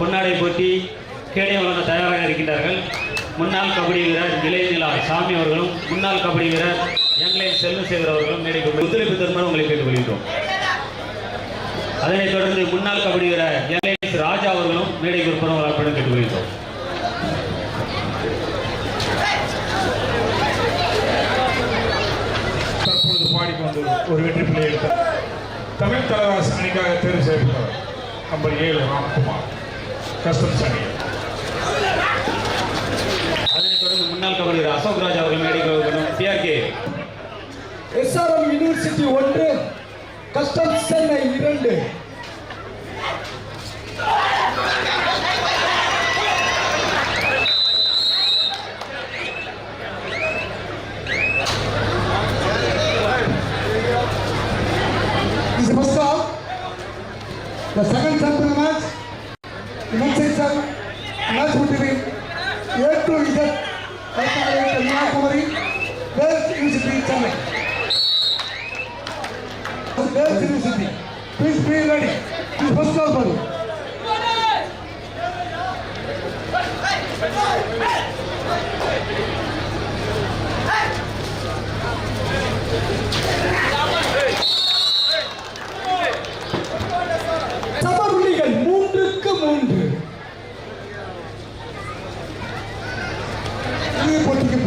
பொன்னாடை போட்டி கேடயம் வழங்க தயாராக இருக்கின்றார்கள். முன்னாள் கபடி வீரர் இளையநிலா சாமி அவர்களும் முன்னாள் கபடி வீரர் எங்களை செல்வம் சேகர் அவர்களும் மேடைக்கு ஒத்துழைப்பு தருமாறு உங்களை கேட்டுக்கொள்கின்றோம். அதனைத் தொடர்ந்து முன்னாள் கபடி வீரர் எல்ஐஎஸ் ராஜா அவர்களும் மேடைக்கு ஒருபுறம் கேட்டுக்கொள்கின்றோம். பாடிக்கொண்டு ஒரு வெற்றி பிள்ளை எடுத்தார். தமிழ் தலைவாஸ் அணிக்காக தேர்வு செய்யப்பட்டவர் நம்பர் ஏழு ராம்குமார். கஸ்டம்ஸ் சார் அதனைத் தொடர்ந்து முன்னாள் கவர்னர் அசோக் ராஜ் அவர்கள் மேடைக்கு வருகிறோம் டிஆர்கே எஸ்ஆர்எம் யூனிவர்சிட்டி ஒன்று கஸ்டம் சென்னை இரண்டு.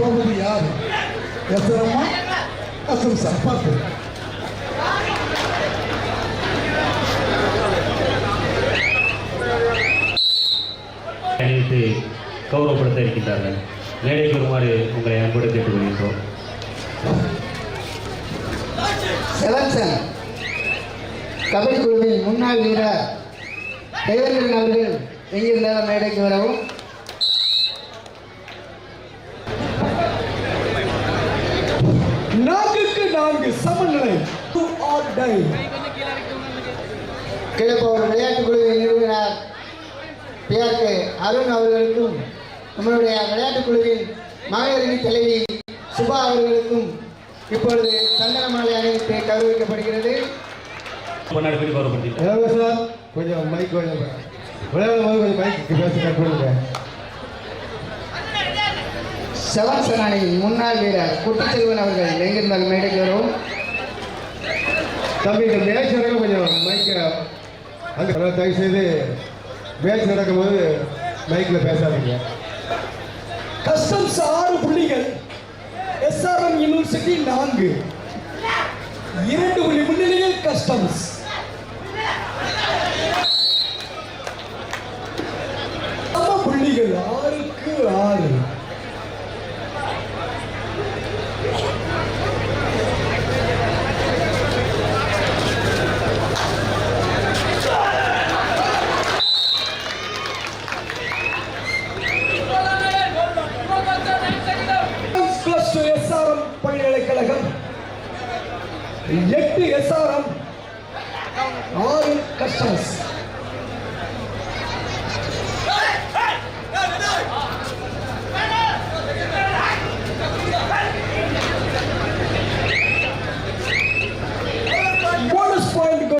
போவது யார் எஸ்ஆர்எம்மா கஸ்டம் சார் பார்த்து அணிவித்து கௌரவப்படுத்த இருக்கின்றார்கள் மேடைக்கு வருமாறு உங்களை அன்போடு கேட்டுக்கொள்கின்றோம். செலக்ஷன். கபடி குழுவின் முன்னாள் வீரர் தேவேந்திரன் அவர்கள் எங்கிருந்தாலும் மேடைக்கு வரவும். நான்குக்கு நான்கு சமநிலை. Die. கிழப்பவர் விளையாட்டுக் குழுவின் நிறுவனர் பிஆர்கே அருண் அவர்களுக்கும் நம்மளுடைய விளையாட்டுக் குழுவின் மகளிரணி தலைவி சுபா அவர்களுக்கும் இப்பொழுது சந்தன மாலை அணிவித்து கௌரவிக்கப்படுகிறது. சார்? கொஞ்சம் மைக் கொஞ்சம் விளையாடும் போது கொஞ்சம் மைக் பேச கட்டுப்படுங்க செவன்சன் அணியின் முன்னாள் வீரர் குட்டிச்செல்வன் அவர்கள் எங்கிருந்தாலும் மேடைக்கு வரவும். தம்பி இந்த மேட்ச் நடக்க கொஞ்சம் மைக்கை அங்கே தயவு செய்து மேட்ச் நடக்கும்போது மைக்கில் பேசாதீங்க. கஸ்டம்ஸ் ஆறு புள்ளிகள். எஸ்ஆர்எம் யூனிவர்சிட்டி நான்கு. இரண்டு புள்ளி முன்னிலையில் கஸ்டம்ஸ் சம புள்ளிகள் ஆறுக்கு ஆறு பிளஸ் டூ எஸ்ஆர்எம் பல்கலைக்கழகம் எட்டு எஸ்ஆர்எம் ஆறு கஸ்டமர்ஸ் போனஸ் பாயிண்ட்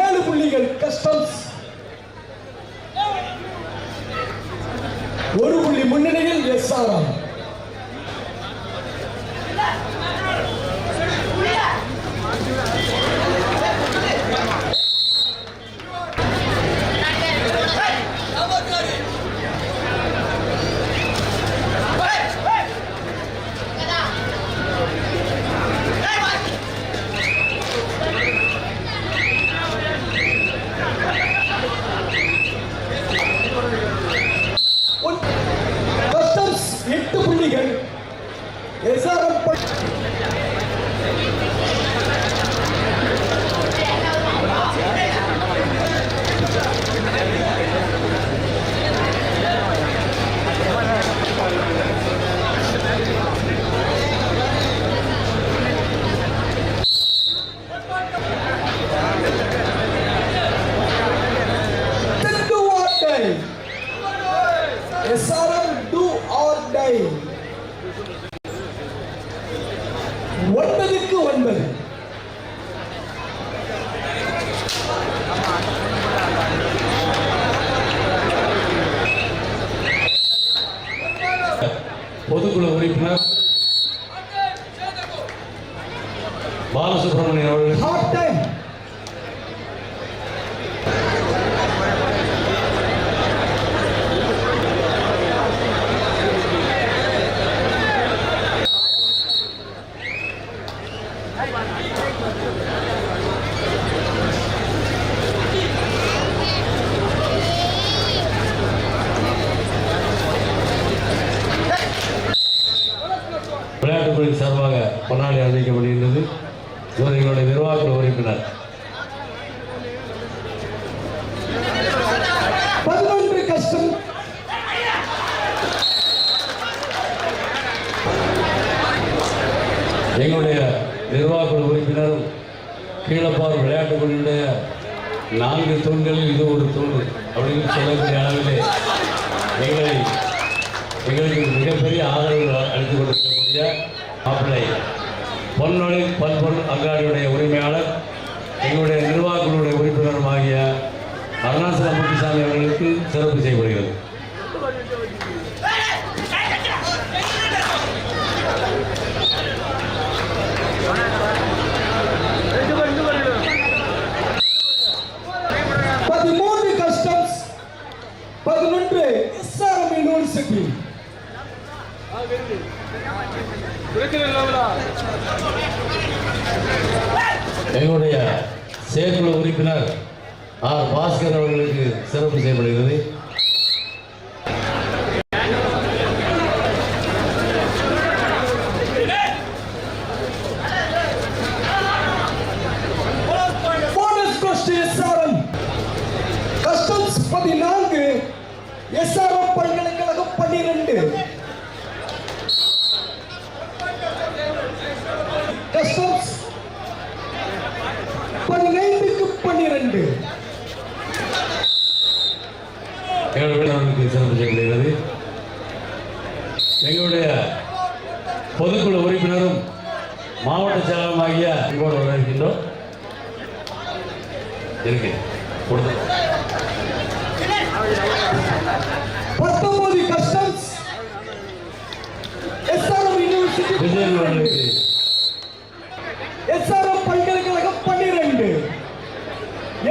ஏழு புள்ளிகள் கஸ்டம்ஸ் ஒரு புள்ளி முன்னணியில் எஸ்ஆர்எம் கஸ்டம்ஸ் எட்டு புள்ளிகள் SRM do or die. SRM do or die. ஒன்பதுக்கு ஒன்பது பொதுக்குழு உறுப்பினர் பாலசுப்ரமணியன் அவர்கள் ஹாஃப் டைம் விளையாட்டுத்துறை சார்பாக பொன்னாடி அறிவிக்கப்படுகின்றது இவர் எங்களுடைய நிர்வாக உறுப்பினர் பதினொன்று கஷ்டம். எங்களுடைய நிர்வாக உறுப்பினரும் கீழப்பார் விளையாட்டுக் குழுவினுடைய நான்கு தூண்களில் இது ஒரு தூண் அப்படின்னு சொல்லக்கூடிய அளவிலே எங்களை எங்களுக்கு மிகப்பெரிய ஆதரவு அளித்துக் கொண்டிருக்கக்கூடிய மாப்பிள்ளை பொன்னொழி பல்பொருள் அங்காடியுடைய உரிமையாளர் எங்களுடைய நிர்வாக உறுப்பினருமாகிய ஆகிய அருணாசலம் முத்துசாமி அவர்களுக்கு சிறப்பு செய்யப்படுகிறது பதிமூன்று கஸ்டம்ஸ் பதினொன்று எஸ்ஆர்எம் யூனிவர்சிட்டி எங்களுடைய செயற்குழு உறுப்பினர் ஆர் பாஸ்கர் அவர்களுக்கு சிறப்பு செய்யப்படுகிறது போனஸ் கோஸ்ட் எஸ்ஆர்எம் கஸ்டம்ஸ் பதினான்கு எஸ்ஆர்எம் பல்கலைக்கழகம் பன்னிரண்டு கஸ்டம்ஸ் பதினைந்துக்கு பன்னிரண்டு எங்களுடைய அவர்களுக்கு சிறப்பு செய்யப்படுகிறது எங்களுடைய பொதுக்குழு உறுப்பினரும் மாவட்ட செயலருமாகிய இங்கோடு வர இருக்கின்றோம் இருக்கு. கொடுத்து பத்தொன்பது கஸ்டம்ஸ் எஸ்ஆர்எம் யூனிவர்சிட்டி விஜயன் அவர்களுக்கு எஸ்ஆர்எம் பல்கலைக்கழகம் பன்னிரண்டு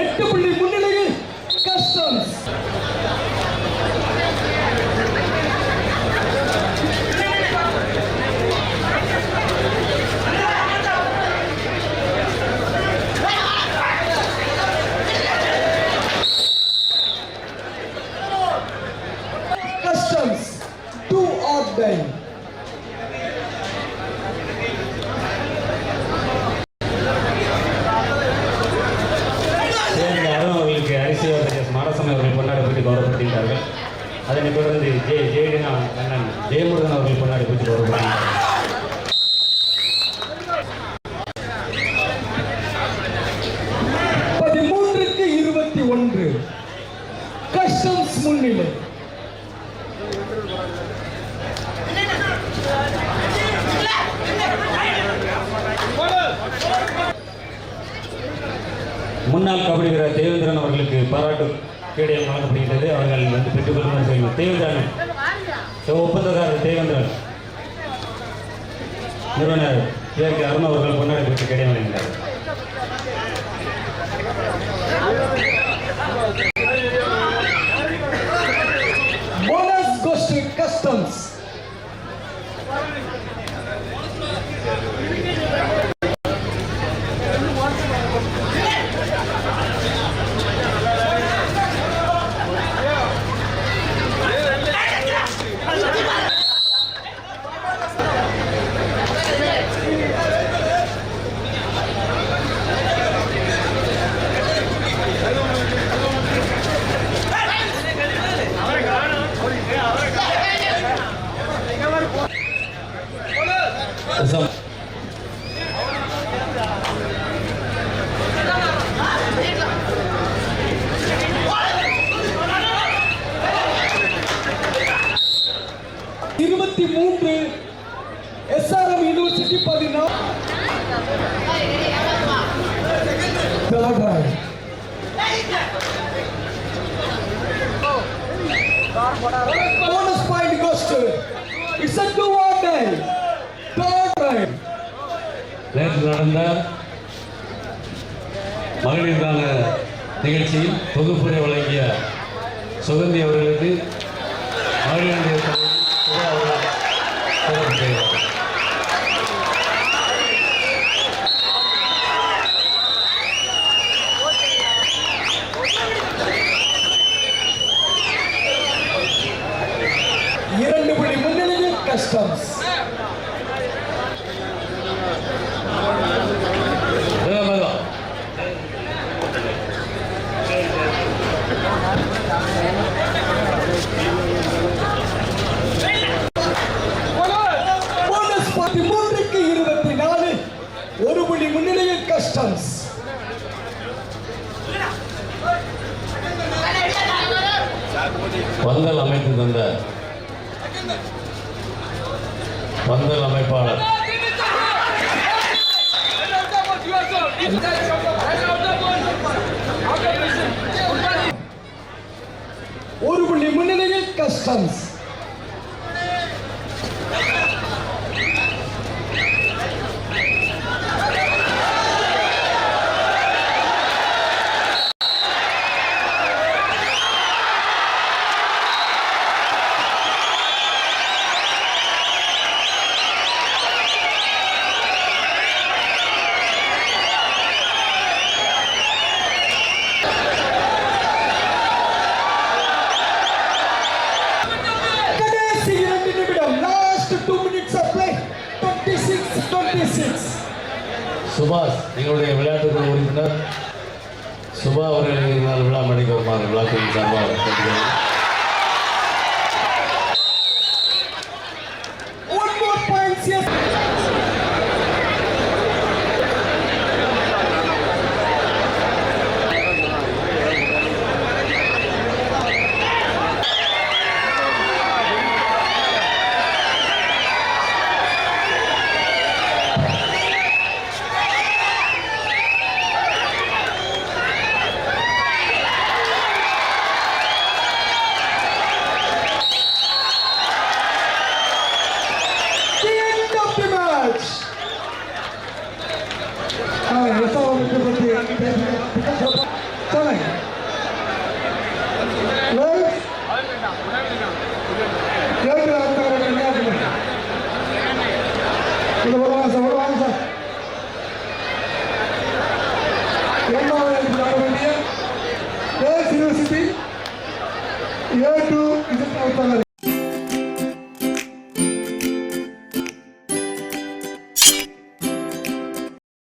எட்டு புள்ளி முன்னிலையில் கஸ்டம்ஸ் Customs, do அருண் அவர்களுக்கு அரிசி மாரசாமி அவர்கள் கொண்டாடப்பட்டு கௌரவப்படுத்துகிறார்கள் அதனைத் தொடர்ந்து ஜே ஜெயடினா அண்ணன் ஜெயமுருகன் அவர்கள் கொண்டாடப்பட்டு கௌரவப்படுத்துகிறார்கள் பதிமூன்றுக்கு இருபத்தி ஒன்று. கஸ்டம்ஸ் முன்னிலை. முன்னாள் கபடி வீரர் தேவேந்திரன் அவர்களுக்கு பாராட்டு கேடயம் வழங்கப்படுகிறது அவர்கள் வந்து பெற்றுக்கொள்ளுமாறு செய்வோம் தேவேந்திரன். ஒப்பந்தக்காரர் தேவேந்திரன். நிறுவனர் இதற்கு அருண் அவர்கள் கொண்டாடி பெற்று கேடயம் வழங்கினார் இருபத்தி மூன்று எஸ்ஆர்எம் யூனிவர்சிட்டி பதினாறு round. Bonus point goes first. It's a two on day. Third time. நேற்று நடந்த மகளிருக்கான நிகழ்ச்சியில் தொகுப்புரை வழங்கிய சுகந்தி அவர்களுக்கு மகளிருடைய தலைவி சுதா அவர்கள் சிறப்பு செய்கிறார் இரண்டு புள்ளி முன்னிலையில் கஸ்டம்ஸ் வேகமாக போனஸ் பதிமூன்றுக்கு இருபத்தி நாலு ஒரு புள்ளி முன்னிலையில் கஸ்டம்ஸ் பந்தல் தந்த பந்தல் அமைப்பாளர். ஒரு புள்ளி முன்னிலையில் கஸ்டம்ஸ் சுபாஷ் எங்களுடைய விளையாட்டுக்குழு உறுப்பினர். சுபா அவர்கள் விழா மணிக்கு வருமாறு விழாக்குழு சார்பாக